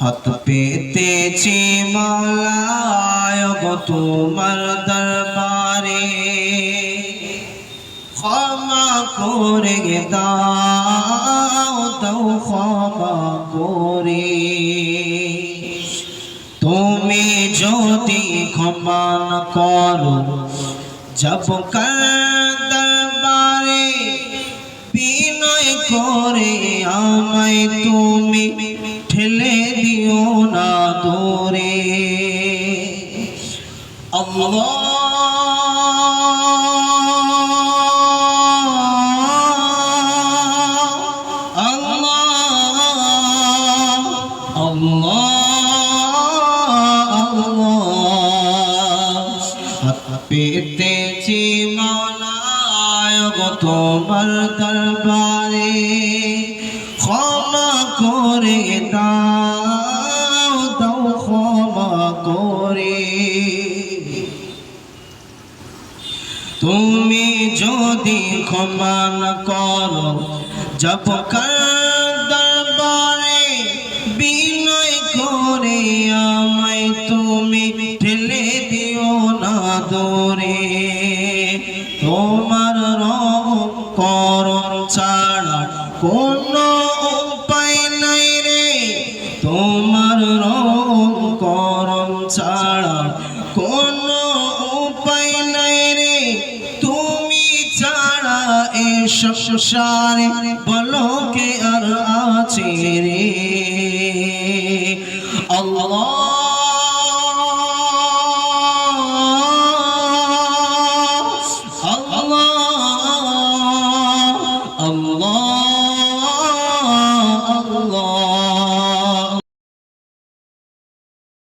হাত পেতেছি মালায় তোমার দরবারে। ক্ষমা করে দাও দাও ক্ষমা করে। তুমি যদি ক্ষমা না করো যাব দরবারে। বিনয় করে আমায় তুমি দিও না দূরে আল্লাহ আল্লাহ আল্লাহ। হাত পেতেছি মালায় গো তোমার দরবারে। ক্ষমা করে দাও। তুমি যদি ক্ষমা না করো, জপ দরবারে বিনয় করে আমায় তুমি ঠেলে দিও না দরে। তোমার রব করম ছাড়া কোনো এসারে সংসারে বলো কে আর আছে রে Allah, Allah, Allah